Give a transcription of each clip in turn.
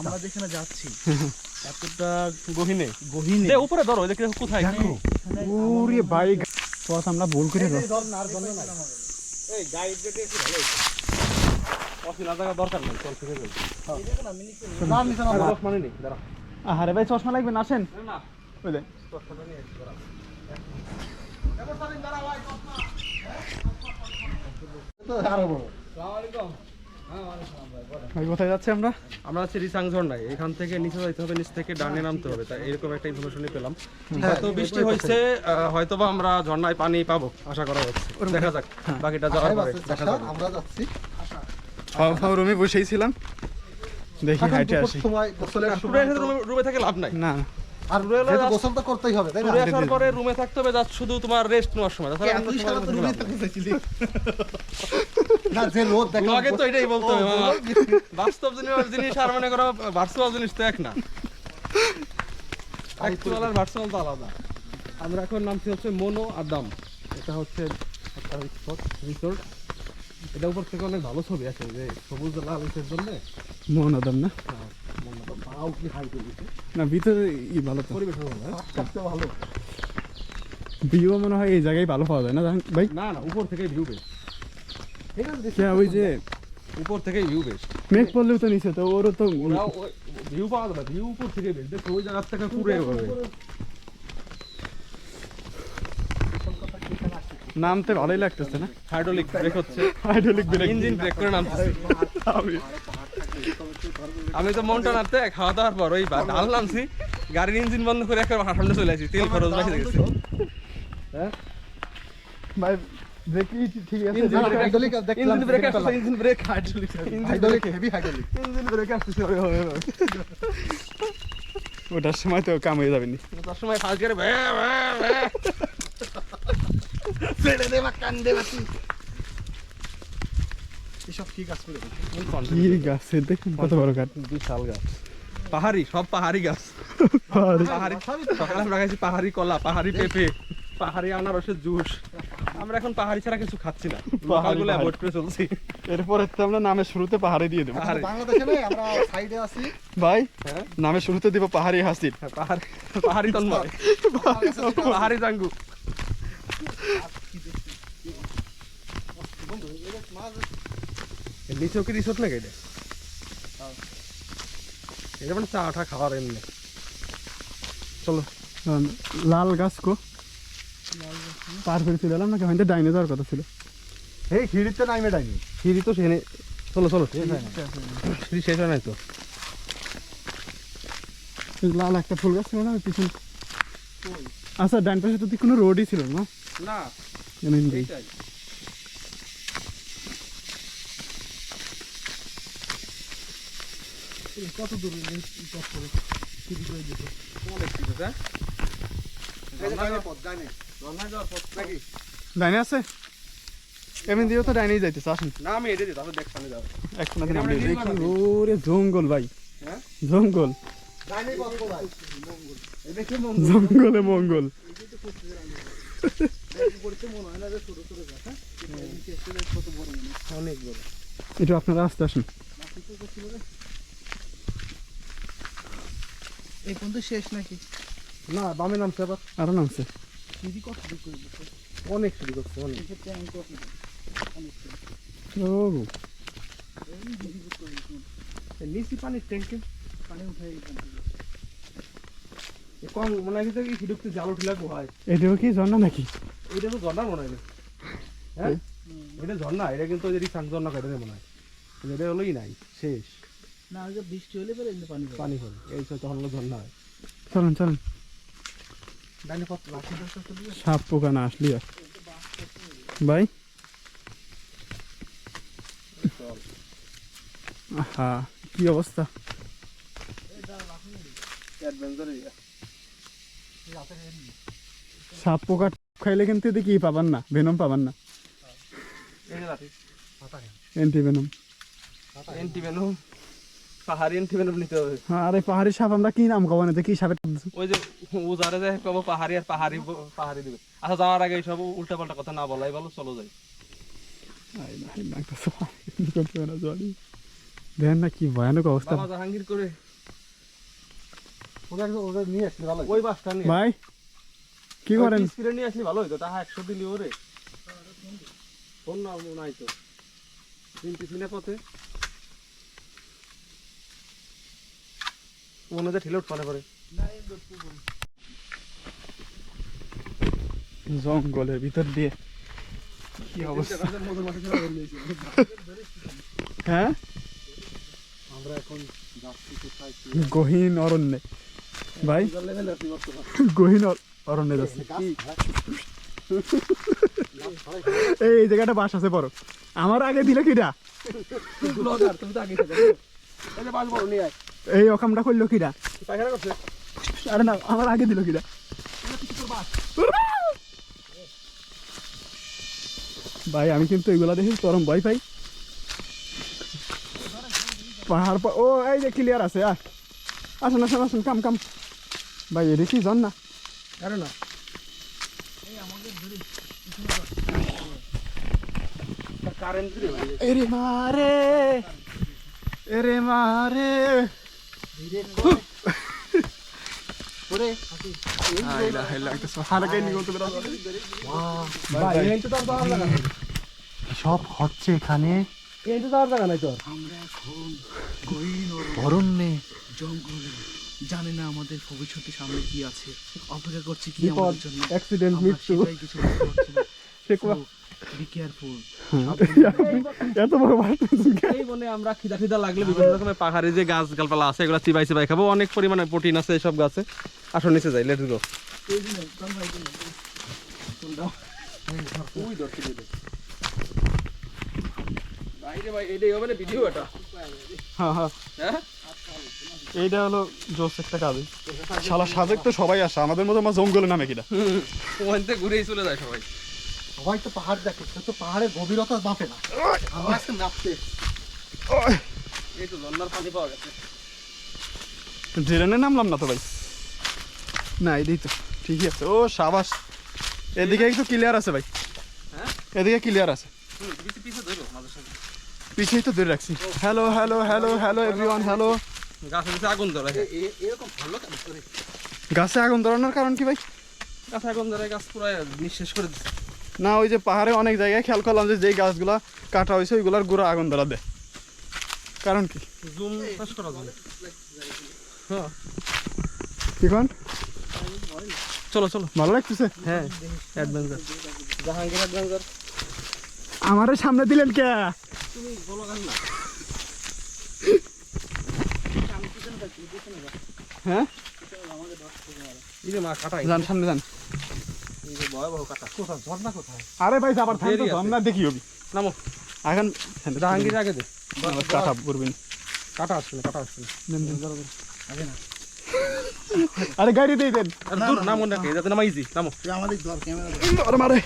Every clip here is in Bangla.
আমরা যেখানে যাচ্ছি এতটা গহিনে। গহীন। যে উপরে ধরো যে কোথায়? ওরে ভাই পথ আমরা ভুল করে দাও এই গাইড রেটে একটু ভালো হইছে জায়গা দরকার নেই চল ফিরে যাই দশ মানে নেই দাঁড়া। আরে ভাই চশমা লাগবে না আসেন। না। ওই দেন দশটা নিয়ে আসি দাঁড়া। ভাই কোথায় যাচ্ছে আমরা? আমরা আছি রিসাং ঝর্ণায় এখান থেকে নিচে যাইতে হবে নিচ থেকে ডানে নামতে হবে। তাই এরকম একটা ইনফরমেশনই পেলাম। হয়তো বৃষ্টি হয়েছে হয়তো বা আমরা ঝর্ণায় পানি পাবো আশা করা হচ্ছে। দেখা যাক বাকিটা যাওয়ার পরে দেখা যাবে। আমরা যাচ্ছি। রুমে বসেই ছিলাম। দেখি হাইটে আসি। রুমে থেকে লাভ নাই। না। আর যেহেতু গোসল তো করতেই হবে তাই না? টুরে আসার পরে রুমে থাকতে হবে যা শুধু তোমার রেস্ট নেওয়ার সময়। তাছাড়া অন্য সারা তো থেকে রুমেই লাভ নাই। থাকতে চাইছিলি। না যে রোদ দেখো ব্লগে তো এটাই বলতে হবে মামা। বাস্তব জিনিস জিনিস আর মনে করো ভার্চুয়াল জিনিস তো এক না। অ্যাকচুয়াল আর ভার্চুয়াল তো আলাদা। আমরা এখন নামছি হচ্ছে মোনো আদাম এটা হচ্ছে একটা স্পট রিসোর্ট এটা উপর থেকে অনেক ভালো ছবি আছে যে সবুজ লাল ইসের জন্য। মন আদম না পাও কি হাই তুলেছে না ভিতরে ই ভালো তো। পরিবেশ ভালো হ্যাঁ? ভালো। ভিউ মনে হয় এই জায়গায় ভালো পাওয়া যায় না ভাই? না না উপর থেকে ভিউ বেশ ঠিক আছে ওই যে উপর থেকে ভিউ বেশ মেঘ পড়লেও তো নিচে তো ওরও তো ভিউ পাওয়া যাবে ভিউ উপর থেকে বেশ দেখো ওই জায়গার থেকে পুরো নামতে ভালোই লাগতেছে না? হাইড্রোলিক ব্রেক হচ্ছে। হাইড্রোলিক ব্রেক ইঞ্জিন ব্রেক করে নামতেছে। আমি তো মনটা নাড়তে খাওয়া দাওয়ার পর ওই ডাল নামছি। গাড়ির ইঞ্জিন বন্ধ করে একটা সামনে চলে আসি। তেল খরচ বেশি গেছে। ভাই ওরে ওরে। ওটার সময় তো কাম হয়ে যাবেনি। তার সময় ফাঁস করে এসব কি করে? কি গাছে? দেখুন কত বড় গাছ। বিশাল গাছ। পাহাড়ি সব পাহাড়ি গাছ। পাহাড়ি। সকালে আমরা খাইছি পাহাড়ি কলা পাহাড়ি পেঁপে পাহাড়ি আনারসের জুস। আমরা এখন পাহাড়ি ছাড়া কিছু খাচ্ছি না। পাহাড়গুলো অ্যাভয়েড করে চলছি। এরপরে তো আমরা নামের শুরুতে পাহাড়ে দিয়ে দেবো। পাহাড়ি। বাংলাদেশে নয় আমরা সাইডে আছি। ভাই হ্যাঁ। নামের শুরুতে দিব পাহাড়ি হাসির। পাহাড়ি পাহাড়ি তন্ময়। পাহাড়ি জাঙ্গু। নিচেও কি রিসোর্ট নাকি এটা এটা মানে চা টা খাওয়ার এমনি চলো লাল গাছ কো পার করে চলে এলাম নাকি হয়তো ডাইনে যাওয়ার কথা ছিল এই খিড়িতে নাইমে ডাইনি সিঁড়ি তো সেখানে চলো চলো সিঁড়ি শেষ হয় নাই তো লাল একটা ফুল গাছ ছিল না পিছনে আচ্ছা ডান পাশে তো কোনো রোডই ছিল না না এমনি দিয়ে। এইটাই কত দূর পথ করে সিঁড়ি করে দিত হ্যাঁ ডাইনে আছে? এমনি দিয়েও তো ডাইনেই যাইতেছে আসেন। না আমি এটা দিই তারপর দেখ যাও একখানা দিন এটা আমরা আমরা দেখি ওরে জঙ্গল ভাই। হ্যাঁ? জঙ্গল। এটা জঙ্গলে মঙ্গল। মনে হয় হ্যাঁ? কত বড় অনেক বড়। এটা আপনারা আসতে আসেন। এই পর্যন্ত শেষ নাকি? না বামে নামছে আবার। আরও নামছে। সিঁড়ি কত দূর করে দিচ্ছে অনেক শুরু করছে অনেক। এক্ষেত্রে আমি কত নিচি পানির ট্যাঙ্কে পানি উঠে কম মনে হয় কি হিডুকতে জাল উঠিলা হয় এটাও কি ঝর্ণা নাকি? এটা তো ঝর্ণা মনে হয় না। হ্যাঁ? এটা ঝর্ণা এটা কিন্তু ওই যে রিসাং ঝর্ণা কেটে মনে হয়। এটা হলোই নাই শেষ। না ওই যে বৃষ্টি হলে পরে এখানে পানি পানি হলো এই তো তখন ঝর্ণা হয় চলেন চলেন। ডাইনে পথ লাঠি দশটা চলে যাবে সাপ পোকা না আসলি আর। ভাই? আহা কি অবস্থা? সাপ পোকা খাইলে কিন্তু দেখি পাবান না? ভেনম পাবান না। Anti venom. Anti venom. পাহাড়ি এন্টি নিতে হবে। হ্যাঁ আরে পাহাড়ি সাপ আমরা কি নাম কব না কি সাপের ওই যে উজারে যায় কব পাহাড়ি আর পাহাড়ি পাহাড়ি দিবে। আচ্ছা যাওয়ার আগে সব উল্টা পাল্টা কথা না বলাই ভালো চলো যাই। দেখেন না কি ভয়ানক অবস্থা। জাহাঙ্গীর করে। ওটা ওটা নিয়ে আসলে ভালো ওই বাসটা নিয়ে। ভাই কি করেন? স্পিডে নিয়ে আসলে ভালো হইতো। টাকা একশো দিলি ওরে। ফোন না নাই তো। তিনটি সিনে পথে। মনে হচ্ছে ঠিলে উঠপানে করে জঙ্গলের ভিতর দিয়ে কি অবস্থা? হ্যাঁ? আমরা এখন গহীন অরণ্যে। ভাই? গহীন অরণ্যে যাচ্ছে। এই এই জায়গাটা বাস আছে বড় আমার আগে দিলে ব্লগার তুমি তো আগে যে বাস বড় নিয়ে আয়। এই অকামটা করল কিরা? আরে না আমার আগে দিল কিরা? ভাই আমি কিন্তু এগুলা দেখি চরম ভয় পাই। পাহাড় ও এই যে ক্লিয়ার আছে আয় আসুন আসুন আসুন কাম কাম। ভাই এদিকে যান না। আরে না। কারেন্ট রে এরে মারে এরে মারে সব হচ্ছে এখানে এই তো যাওয়ার জায়গা নাই তোর অরণ্যে জঙ্গলে জানে না আমাদের ভবিষ্যতে সামনে কি আছে। অপেক্ষা করছে কি আমাদের জন্য। অ্যাক্সিডেন্ট মৃত্যু। সে বি কেয়ারফুল এত বড় এই বনে আমরা খিদা খিদা লাগলে বিভিন্ন রকমের পাহাড়ি যে গাছ গাছপালা আছে এগুলো চিবাই চিবাই খাব। অনেক পরিমাণে প্রোটিন আছে এইসব গাছে। আসো নিচে যাই লেটস গো। হ্যাঁ হ্যাঁ। হ্যাঁ? এইটা হলো জোস একটা কাজ। শালা সাজেক তো সবাই আসে আমাদের মতো আমার জঙ্গলে নামে কিনা। ওখান থেকে ঘুরেই চলে যায় সবাই। সবাই তো পাহাড় দেখে সে তো পাহাড়ের গভীরতা মাপে না। আমরা আজকে নাপতে এই তো পানি পাওয়া গেছে। ড্রেনে নামলাম না তো ভাই? না এদিকে তো ঠিকই আছে। ও সাবাস। এদিকে একটু ক্লিয়ার আছে ভাই। হ্যাঁ? এদিকে ক্লিয়ার আছে। হুম, পিছে পিছে ধরো মাঝে সাথে। তো ধরে রাখছি। Hello hello hello hello everyone hello গাছে পিছে আগুন ধরে। এ- এরকম ভালো গাছে আগুন ধরানোর কারণ কি ভাই? গাছে আগুন ধরে গাছ পুরো নিঃশেষ করে দিচ্ছে না ওই যে পাহাড়ে অনেক জায়গায় খেয়াল করলাম যে যেই গাছগুলা কাটা হয়েছে ওইগুলার গুঁড়া আগুন ধরা দেয়। কারণ কি? জুম শেষ করা যায়। হ্যাঁ। কি কন? চলো চলো। ভালো লাগতেছে? হ্যাঁ অ্যাডভেঞ্চার জাহাঙ্গীর অ্যাডভেঞ্চার আমারে সামনে দিলেন কে? তুমি বলো গান না হ্যাঁ? এই যে মা কাটাই যান সামনে যান। আরে ভাই যাবার থাম দেরি তো আমরা দেখি হবি নামো। এখন জাহাঙ্গীর আগে দে। কাটা করবেন। কাটা আসছে না কাটা আসছে আগে না আরে গাড়ি দিয়ে দেন। দূর নামো নাকি যাতে নামা ইজি নামো। আমাদের ধর ক্যামেরা আরে মারে।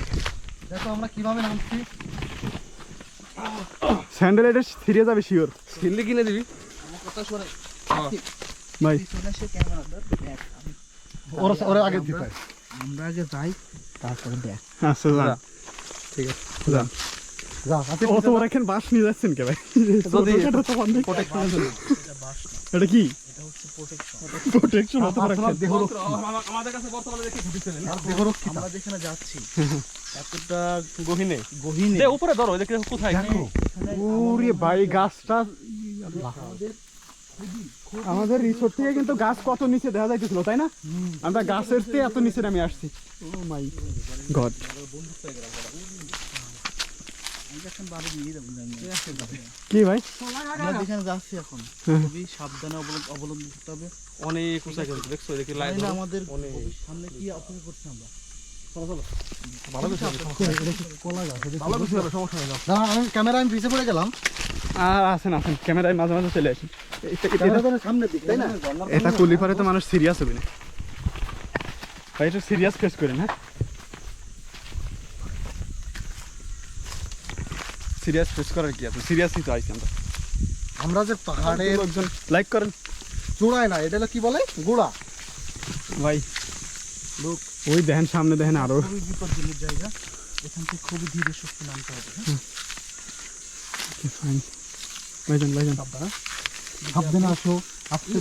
দেখো আমরা কীভাবে নামছি। স্যান্ডেল এটা ছিঁড়ে যাবে শিওর হিন্দি কিনে দিবি। কথা শোনে। ভাই। ওরা আগে দিতে আমরা আগে যাই তারপরে দেখ। আচ্ছা যা। ঠিক আছে যা। এখন বাস নিয়ে যাচ্ছেন কে ভাই? যদি- তো এটা কি? এটা হচ্ছে প্রোটেকশন প্রোটেকশন হতে পারে দেহ আমাদের কাছে বর্তমানে দেখি ঘুরতেছিলেন দেহ আমরা যেখানে যাচ্ছি এতটা গহিনে। গহীনে। দে উপরে ধরো দেখি কোথায়? দেখো। ওরে ভাই গাছটা আমাদের রিসোর্ট থেকে কিন্তু গাছ কত নিচে দেখা যাইতেছিল তাই না? আমরা গাছের চেয়ে এত নিচে নামে আসছি। ও মাই গড কি ভাই? যাচ্ছি এখন। খুবই সাবধানে অবলম্বন করতে হবে। অনেক উঁচা কিন্তু দেখছ? দেখি লাইট জানি না আমাদের অনেক। সামনে কি অপেক্ষা করছি আমরা? ক্যামেরা আমি পিছিয়ে পড়ে গেলাম। আর আসেন আসেন। ক্যামেরায় মাঝে মাঝে চলে আসেন। এটা- না? তো মানুষ সিরিয়াস হবে না। ভাই সিরিয়াস ফেস করেন হ্যাঁ? সিরিয়াস ফেস করার কি আছে? সিরিয়াসই তো আইছি আমরা। আমরা যে পাহাড়ের লোকজন লাইক করেন। চূড়ায় না এটা কি বলে? গোড়া। ভাই লোক ওই দেখেন সামনে দেখেন আরও। খুবই বিপজ্জনক জায়গা। এখান থেকে খুবই ধীরে সুস্থ নামতে হবে হ্যাঁ? ফাইন ভাইজান ভাইজান। সাবধানে। আসো আসতে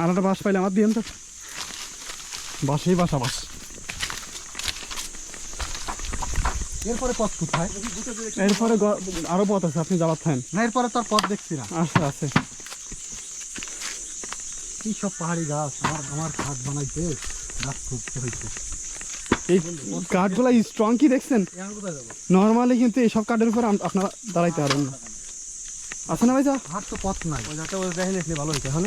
আর একটা বাস পাইলে আমার দিয়েন তো। বাসেই বাসা বাস। এরপরে পথ কোথায়? এরপরে আরও পথ আছে আপনি যাবার থাকেন। না এরপরে তোর পথ দেখছি না। আচ্ছা আছে। কি সব পাহাড়ি গাছ? আমার আমার খাট বানাইতে গাছ খুঁজতে হয়েছে এই কাঠগুলা স্ট্রং কি দেখছেন? নর্মালি কিন্তু এইসব কাঠের উপর আপনারা দাঁড়াইতে পারবেন না। আছে না ভাই যা? হাট তো পথ নাই। ওই যাতে ওই দেখে নিসনি ভালো হয়েছে এখন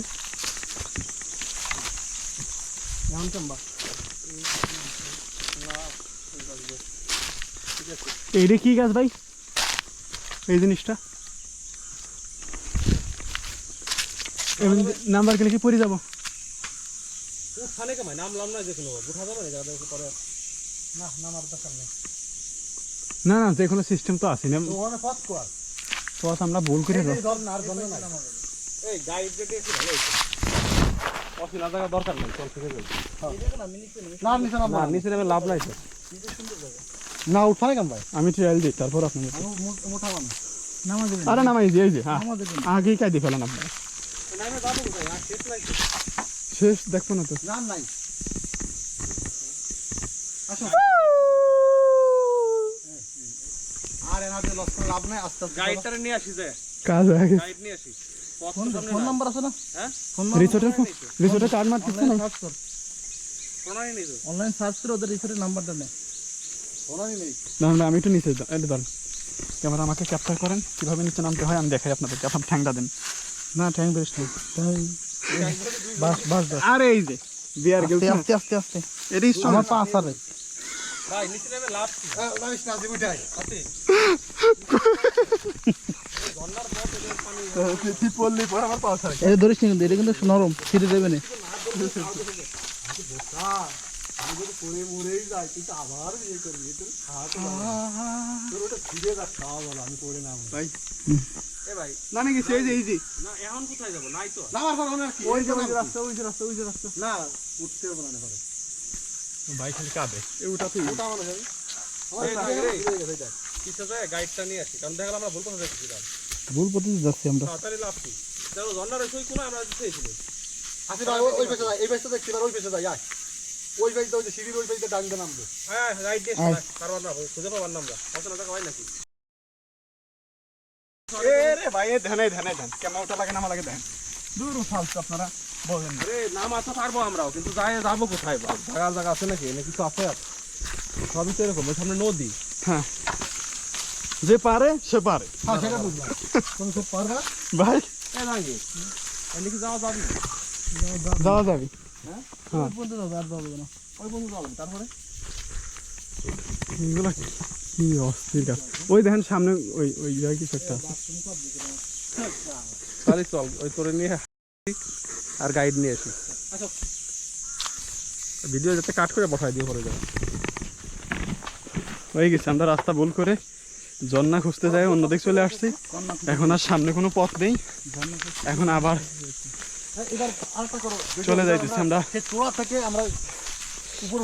এখন কেমবা? এইটা কি গাছ ভাই? এই জিনিসটা? নাম্বার গেলে কি পড়ে যাব? উঠানে কেমন নামলাম না যে কোনো উঠা যাবে না পরে। না নামার দরকার নেই? না না যে কোনো সিস্টেম তো আছে না। পথ কর পথ আমরা ভুল করে এই গাইড রেটে একটু ভালো হয়েছে। অসুবিধা জায়গা দরকার নেই চল থেকে যাই। না নিচে না না নিচে নেমে লাভ নাই না উঠানে কেন ভাই? আমি ট্রায়াল দিই তারপর আপনাদের আমি মোটা বানা নামা দেবেন আরে নামাই যে এই হ্যাঁ। আগেই কাই দিয়ে ফেলেন আপনার। শেষ দেখব না তো। না নাই। আসো। আর এনাদের লস করে লাভ নাই আস্তে আস্তে গাইডটারে নিয়ে আসি যে কাজ হয়ে গাইড নিয়ে আসি ফোন তো সামনে ফোন নাই। নাম্বার আছে না? হ্যাঁ? ফোন রিসোর্টের রিসোর্টে কার্ড মারতেছে না সার্চ কর। প্রণালী নেই তো। অনলাইন সার্চ করে ওদের রিসোর্টের নাম্বারটা নে। নেই। আমি একটু নিচে এটা ধরেন ক্যামেরা আমাকে ক্যাপচার করেন কীভাবে নিচে নামতে হয় আমি দেখাই আপনাদেরকে। আপনার ঠ্যাংটা দেন। না ঠ্যাং বেশ নেই বাস বাস বাস। আরে এই যে বিয়ার গেল আস্তে আস্তে আস্তে। এটাই আমার পা আসারে ভাই নিচে নেমে লাভ কি? রাইস না দিবি উঠাই। আছে তুই পড়লি পর আমার পাওয়া ছাড়ে এটা ধরিস কিন্তু এটা কিন্তু নরম ছিঁড়ে দেবে না। এ ভাই না নাকি সেই যে এই যে। না এখন কোথায় যাব? নাই তো। না আমার আর কি ওই যে ওই রাস্তা ওই যে রাস্তা ওই যে রাস্তা। না উঠতে হবে না করে ভাই খালি কাঁদে। এই ওটা তুই। ওটা মনে যাবে এই না, এই, কিসে যায় গাইডটা নিয়ে আসি। কারণ দেখালাম আমরা ভুল কথা দেখছিলাম ভুল পদ্ধতি যাচ্ছি আমরা। তাড়াতাড়ি লাভ কি দেখো ঝর্ণার ওই আমরা আসি ভাই এই পেছে দেখছি ওই আয়। যে সিঁড়ির ওই ডাঙ্গে নামবো হ্যাঁ গাইড দিয়ে আয়। পারবার না খুঁজে পাবার না আমরা কত টাকা হয় নাকি? এ রে ভাই এ ধ্যানে ধ্যানে ধ্যান। কেমন ওটা লাগে না লাগে ধ্যান। দূর ফালতু আপনারা বলেন। আরে নাম আছে পারব আমরাও কিন্তু যাই যাব কোথায়? বা জায়গা জায়গা আছে নাকি? এনে কিছু আছে? সবই তো এরকম সামনে নদী। হ্যাঁ। যে পারে সে পারে। হ্যাঁ সেটা বুঝলাম। তুমি খুব পারবা? ভাই। এ কি যাওয়া যাবি? যাওয়া যাবে। ওই পর্যন্ত যাবে আর যাব না। ওই বন্ধু যাব তারপরে? এগুলো কি অস্থির গাছ। ওই দেখেন সামনে ওই ওই জায়গায় কিছু একটা। আছে। তাহলে চল ওই করে নিয়ে আর গাইড নিয়ে আসি। ভিডিও যাতে কাট করে বসাই দিয়ে পরে যাবে। হয়ে গেছে আমরা রাস্তা ভুল করে জন্না খুঁজতে যাই অন্যদিক চলে আসছি। এখন আর সামনে কোনো পথ নেই। এখন আবার করো। চলে যাইতেছি আমরা। থেকে আমরা উপরে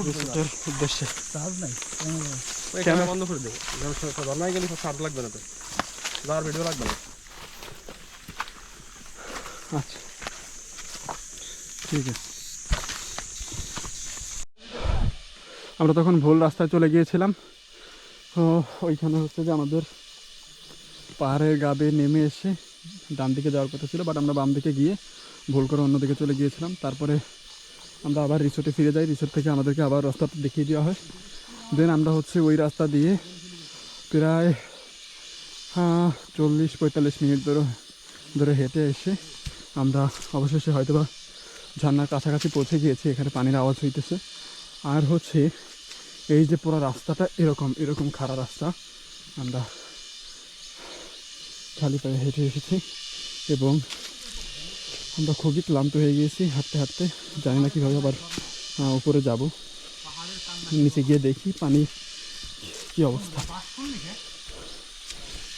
উদ্দেশ্যে। চার্জ নাই। ওই ক্যামেরা বন্ধ করে দেবো গেলে চার্জ লাগবে না তো। যাওয়ার ভিডিও লাগবে না। আচ্ছা। ঠিক আছে। আমরা তখন ভুল রাস্তায় চলে গিয়েছিলাম। তো ওইখানে হচ্ছে যে আমাদের পাহাড়ের গাবে নেমে এসে ডান দিকে যাওয়ার কথা ছিল বাট আমরা বাম দিকে গিয়ে ভুল করে অন্যদিকে চলে গিয়েছিলাম। তারপরে আমরা আবার রিসোর্টে ফিরে যাই। রিসোর্ট থেকে আমাদেরকে আবার রাস্তাটা দেখিয়ে দেওয়া হয়। দেন আমরা হচ্ছে ওই রাস্তা দিয়ে প্রায় আহ, চল্লিশ পঁয়তাল্লিশ মিনিট ধরে ধরে হেঁটে এসে আমরা অবশেষে হয়তো বা ঝর্নার কাছাকাছি পৌঁছে গিয়েছি। এখানে পানির আওয়াজ হইতেছে। আর হচ্ছে এই যে পুরো রাস্তাটা এরকম এরকম খাড়া রাস্তা। আমরা খালি পায়ে হেঁটে এসেছি এবং আমরা খুবই ক্লান্ত হয়ে গিয়েছি হাঁটতে হাঁটতে। জানি না কীভাবে আবার উপরে যাব। নিচে গিয়ে দেখি পানি কি অবস্থা।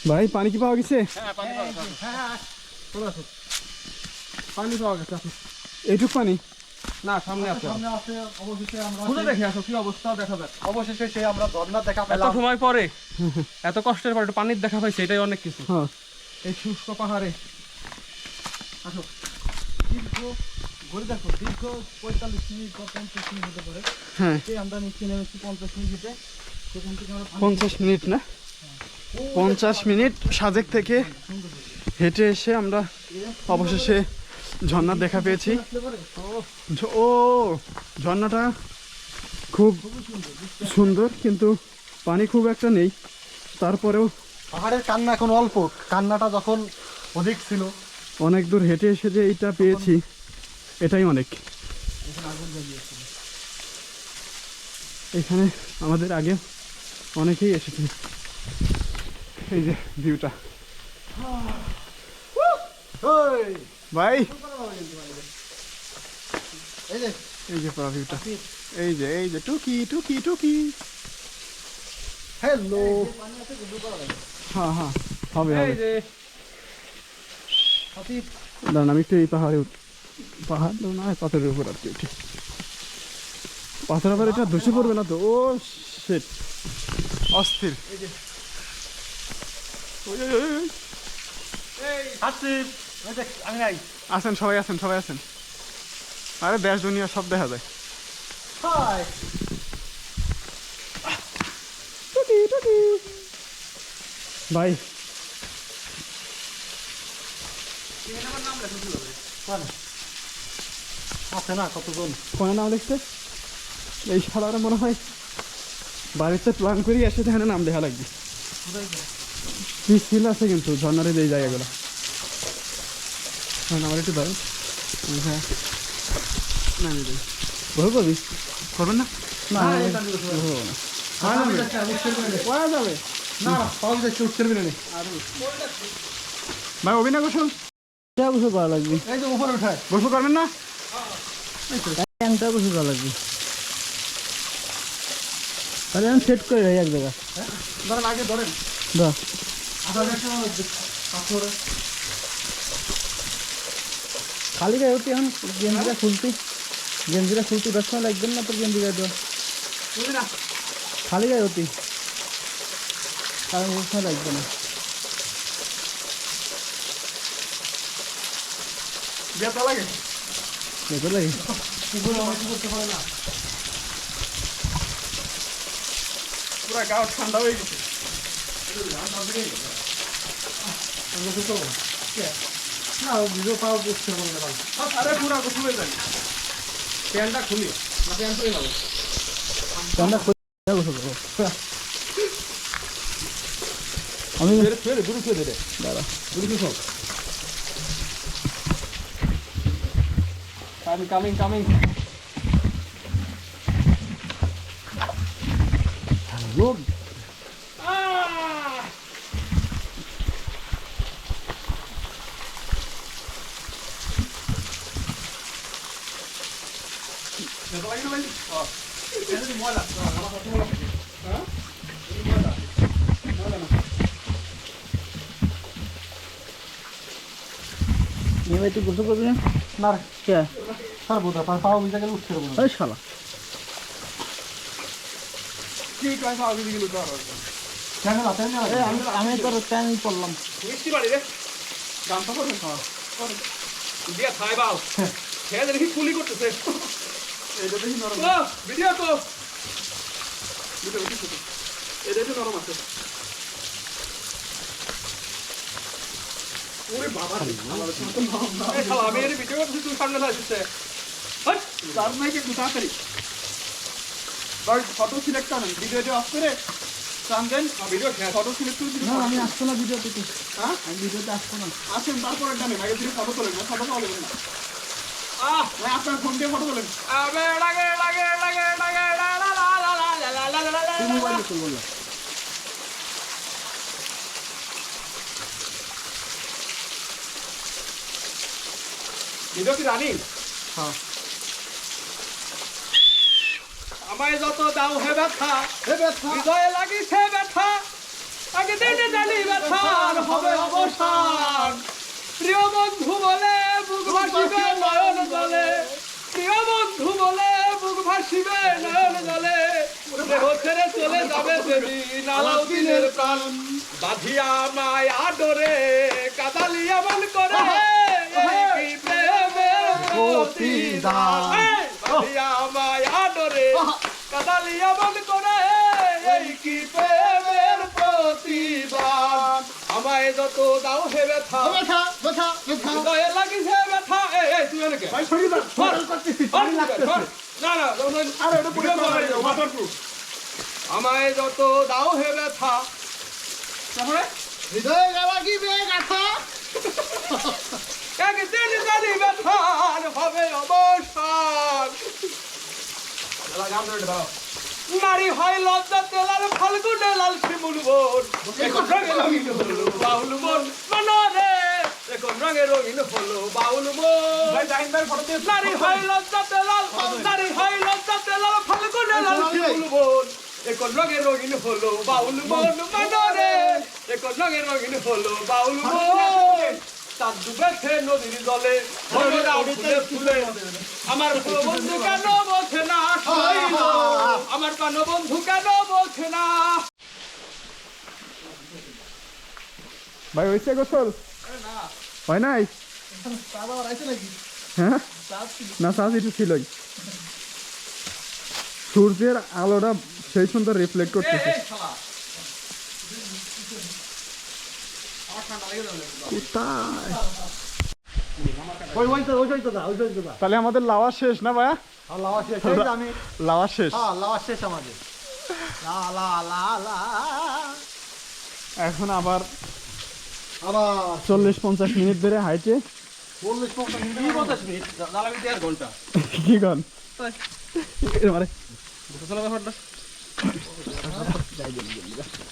ভাই পানি কি পাওয়া গেছে? হ্যাঁ পানি পাওয়া গেছে। হ্যাঁ পানি এইটুক পানি? না সামনে আছে। সামনে আছে অবশেষে আমরা খুঁজে দেখে আসো কি অবস্থা দেখা যাক। অবশেষে সেই আমরা ঝর্ণার দেখা এত সময় পরে এত কষ্টের পরে পানির দেখা পাইছে এটাই অনেক কিছু। হ্যাঁ। এই শুষ্ক পাহাড়ে। আসো। দীর্ঘ ঘুরে দেখো দীর্ঘ পঁয়তাল্লিশ মিনিট বা পঞ্চাশ মিনিট হতে পারে। হ্যাঁ। সেই আমরা নিচে নেমেছি পঞ্চাশ মিনিটে? সেখান থেকে আমরা পঞ্চাশ মিনিট না? পঞ্চাশ মিনিট সাজেক থেকে হেঁটে এসে আমরা অবশেষে ঝর্ণার দেখা পেয়েছি। ও ঝর্ণাটা খুব সুন্দর কিন্তু পানি খুব একটা নেই। তারপরেও পাহাড়ের কান্না এখন অল্প। কান্নাটা যখন অধিক ছিল অনেক দূর হেঁটে এসে যে এইটা পেয়েছি এটাই অনেক। এখানে আমাদের আগে অনেকেই এসেছে। এই যে ভিউটা। ভাই। এই যে ভিউটা। এই যে এই যে টুকি টুকি টুকি। হ্যালো হ্যাঁ হ্যাঁ হবে হবে। দাঁড়ান আমি একটু এই পাহাড়ে পাহাড় না পাথরের উপর আর কি উঠি পাথরের উপর এটা ধসে পড়বে না তো? ও শেট অস্থির। আসেন সবাই আছেন সবাই আছেন আরে দেশ দুনিয়া সব দেখা যায়। ভাই আছে না কতজন ফোনে নাম এই সালারে মনে হয় বাড়িতে প্ল্যান করি এসে এখানে নাম দেখা লাগবে। ছিল আছে কিন্তু ঝর্নারের এই জায়গাগুলো। হ্যাঁ আমার একটু হ্যাঁ। না? আমি করবি করবেন না না করা যাবে? না পাওয়া যাচ্ছে উঠতে পারবি না ভাই অভিনয় গোসল এটা বসে করা লাগবে এই যে উপরে উঠায়। গোসল করবেন না? ট্যাংটা বসে করা লাগবে? তাহলে আমি সেট করে রাখি এক জায়গা। ধরেন আগে ধরেন। দা আধা ঘণ্টা পাথর। খালি গায়ে হতে এখন গেঞ্জিটা খুলতে। গেঞ্জিটা খুলতে দশ সময় লাগবে না তোর গেঞ্জি গায়ে দেওয়া। খালি গায়ে হতে কারণ দশ সময় লাগবে না বেতা লাগে। দেখো লাগে? পুকুরে অনেক করতে পারে না? পুরা গাও ঠান্ডা হয়ে গেছে। না ভিডিও পাও বুঝতে পারবে না আরে পুরা গোসল হয়ে যায় প্যান্টটা খুলি। না প্যান্ট তুলে নাও ঠান্ডা খুলে করব আমি ফের ফের দূরে ফের দাঁড়া। দূরে ফের। I'm coming, coming. Ayog. ভাই তুই গোসল করবি না না কে স্যার বোধ হয় পাও ভিজা গেলে উঠতে পারব না। ওই শালা। কি কয় খাওয়া দিদি গেল তো আর কেন রাতে না। আমি আমি তোর ট্যাং পড়লাম মিষ্টি বাড়ি রে। করবেন দিয়া খাই বাল। খেয়ে দেখি কুলি করতেছে। এইটা দেখি নরম ভিডিও তো। দুটো এটা নরম আছে ওরে বাবা রে, আমার তো নরম না। এই শালা আমি এর ভিডিও ভিডিও ফটো সিলেক্ট আমি আসব না ভিডিও থেকে হ্যাঁ ভিডিওতে আসব না আসেন তারপরে থেকে ফটো তোলেন না ফটো তোলেন আহ আপনার ফোন দিয়ে ফটো তোলেন লাগে লাগে লাগে লাগে লা লা লা লা লা লা লা লা লা লা তুলবো না ভিডিও কি রানিং? হ্যাঁ। আমায় যত দাও হে ব্যথা হে ব্যথা। হৃদয়ে লাগিছে ব্যথা আগে দিনে জানি ব্যথার হবে অবসান। প্রিয় বন্ধু বলে বুক ভাসিবে নয়ন জলে। প্রিয় বন্ধু ভাসিবে নয়ন জলে। দেহ ছেড়ে চলে যাবে সেদিন আলাউদ্দিনের প্রাণ। বাঁধিয়া মায় আদরে কাদালিয়া মন করে। প্রেমের প্রতিদান এই বাঁধিয়া মায় আদরে কাদালিয়া মন করে এই কি প্রেমের প্রতিদান আমায় যত দাও হে ব্যথা ব্যথা ব্যথা ব্যথা হৃদয়ে লাগিছে ব্যথা এই এই তুই এনেকে ভাই সরি না ধর। করতেছি ধর, ধর। না না আরে এটা পুরো ভিডিও আমায় যত দাও হে ব্যথা তারপরে হৃদয় লাগিবে গাথা একদিন জানি ব্যথার হবে অবসান। নারী হয় লজ্জা তেলার ফাল্গুনে লাল শিমুল বোন। বাউল মন মনরে এখন রঙে রঙিন হলো বাউল মন নারী হয় লজ্জা তেলাল নারী হয় লজ্জা তেলাল ফাল্গুনে লাল শিমুল বোন। এখন রঙে রঙিন হলো বাউল মন মনরে এখন রঙে রঙিন হলো বাউল মন ডুবেছে নদীর জলে? ফুলে আমার বন্ধু কেন বলছে না? আমার কেন বন্ধু কেন বলছে না? ভাই হয়েছে গোসল? হয় নাই? হ্যাঁ? না চাষ একটু ছিলই। সূর্যের আলোটা সেই সুন্দর রিফ্লেক্ট করতেছে কোথায় ওই ওই তো ওই তো দা ওই তো দা তাহলে আমাদের লাওয়া শেষ না ভাইয়া? লাওয়া শেষ। আমি লাওয়া শেষ। হ্যাঁ লাওয়া শেষ আমাদের। লা লা লা লা। এখন আবার আবার চল্লিশ পঞ্চাশ মিনিট ধরে হাইটে। চল্লিশ পঞ্চাশ মিনিট। কি মিনিট? দেড় ঘণ্টা। কি কন মানে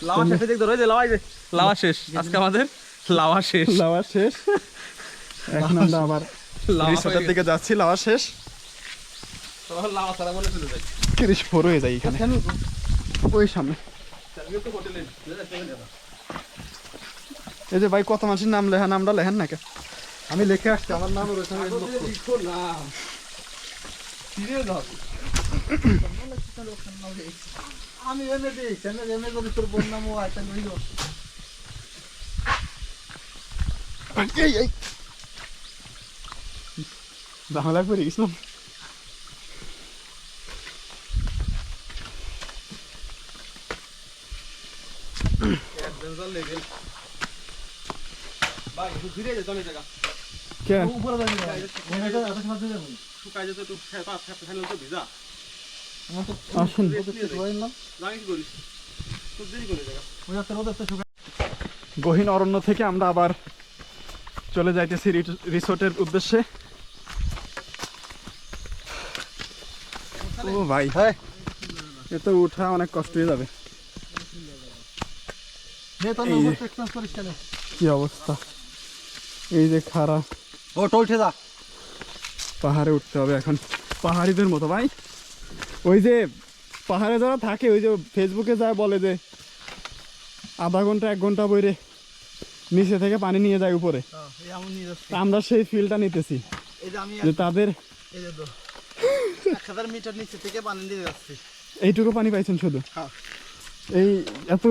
লাওয়া শেষে দেখ ধরো যে লাওয়া যে। লাওয়া শেষ। আজকে আমাদের লাওয়া শেষ। লাওয়া শেষ। এখন আমরা আবার রিসোর্টের দিকে যাচ্ছি লাওয়া শেষ। লাওয়া সারা মনে চলে যায় তিরিশ ফোর হয়ে যায় এখানে। ওই সামনে। তো এই যে ভাই কত মানুষের নাম লেখা নামটা লেখেন নাকি? আমি লিখে আসছি আমার নাম রয়েছে আমি করি। এমএ দিই কেন এমএ যদি তোর বোন নাম ও আইতেন হইল এই এই বাংলা করে গেছিলাম গহীন অরণ্য থেকে আমরা আবার চলে যাইতেছি রিসোর্টের উদ্দেশ্যে। ও ভাই। হ্যাঁ। এ তো উঠা অনেক কষ্ট হয়ে যাবে। যে- কি অবস্থা? এই যে খাড়া। ও টলছে দা পাহাড়ে উঠতে হবে এখন। পাহাড়িদের মতো ভাই। ওই যে পাহাড়ে যারা থাকে ওই যে ফেসবুকে যায় বলে যে আধা ঘণ্টা এক ঘণ্টা বইরে নিচে থেকে পানি নিয়ে যায় উপরে। তা আমরা সেই ফিলটা নিতেছি। যে তাদের এই যে তো এক হাজার মিটার নিচে থেকে পানি দিয়ে যাচ্ছি। এইটুকু পানি পাইছেন শুধু? হ্যাঁ। এই এত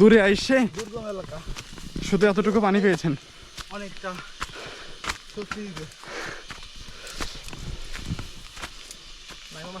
দূরে আইসে দুর্গম এলাকা। শুধু এতটুকু পানি পেয়েছেন? অনেকটা সত্যি দিতে নাইমা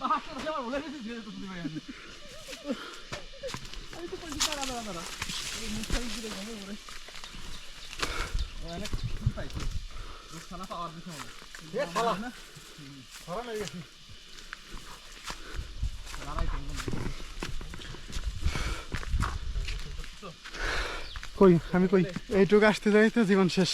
মাছটা কেন আমার বলো কি ওর মারে কি দাঁড়ে ওই ওই এ শালা ধরা নেই গেছি কই আমি কই? এইটুকু আসতে যাইতে জীবন শেষ।